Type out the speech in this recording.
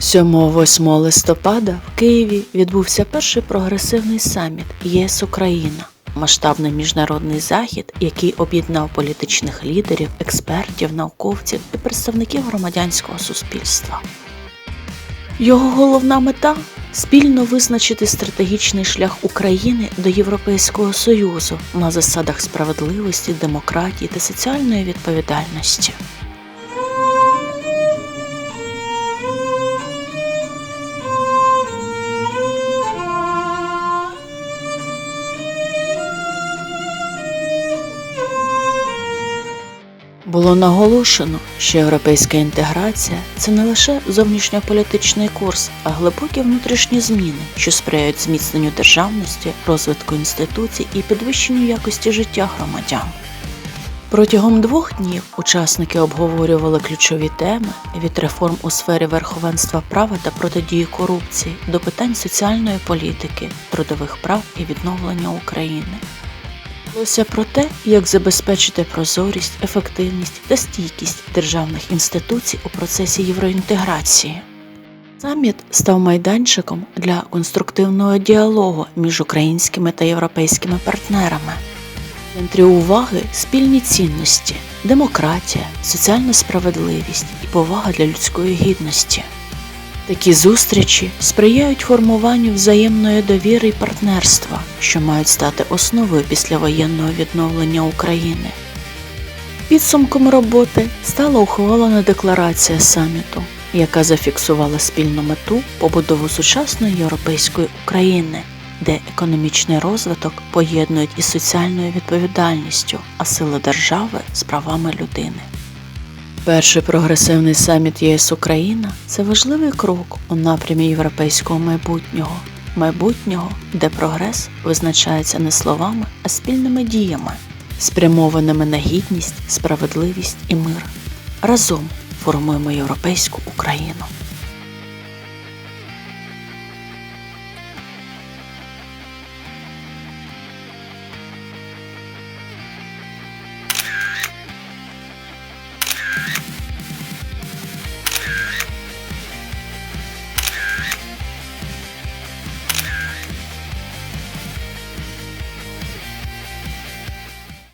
7-8 листопада в Києві відбувся перший прогресивний саміт ЄС Україна, масштабний міжнародний захід, який об'єднав політичних лідерів, експертів, науковців і представників громадянського суспільства. Його головна мета спільно визначити стратегічний шлях України до Європейського Союзу на засадах справедливості, демократії та соціальної відповідальності. Було наголошено, що європейська інтеграція це не лише зовнішньополітичний курс, а глибокі внутрішні зміни, що сприяють зміцненню державності, розвитку інституцій і підвищенню якості життя громадян. Протягом двох днів учасники обговорювали ключові теми від реформ у сфері верховенства права та протидії корупції до питань соціальної політики, трудових прав і відновлення України. Йшлося про те, як забезпечити прозорість, ефективність та стійкість державних інституцій у процесі євроінтеграції. Саміт став майданчиком для конструктивного діалогу між українськими та європейськими партнерами. В центрі уваги спільні цінності, демократія, соціальна справедливість і повага для людської гідності. Такі зустрічі сприяють формуванню взаємної довіри і партнерства, що мають стати основою післявоєнного відновлення України. Підсумком роботи стала ухвалена декларація саміту, яка зафіксувала спільну мету побудову сучасної європейської України, де економічний розвиток поєднують із соціальною відповідальністю, а сила держави з правами людини. Перший прогресивний саміт ЄС Україна це важливий крок у напрямі європейського майбутнього, майбутнього, де прогрес визначається не словами, а спільними діями, спрямованими на гідність, справедливість і мир. Разом формуємо європейську Україну.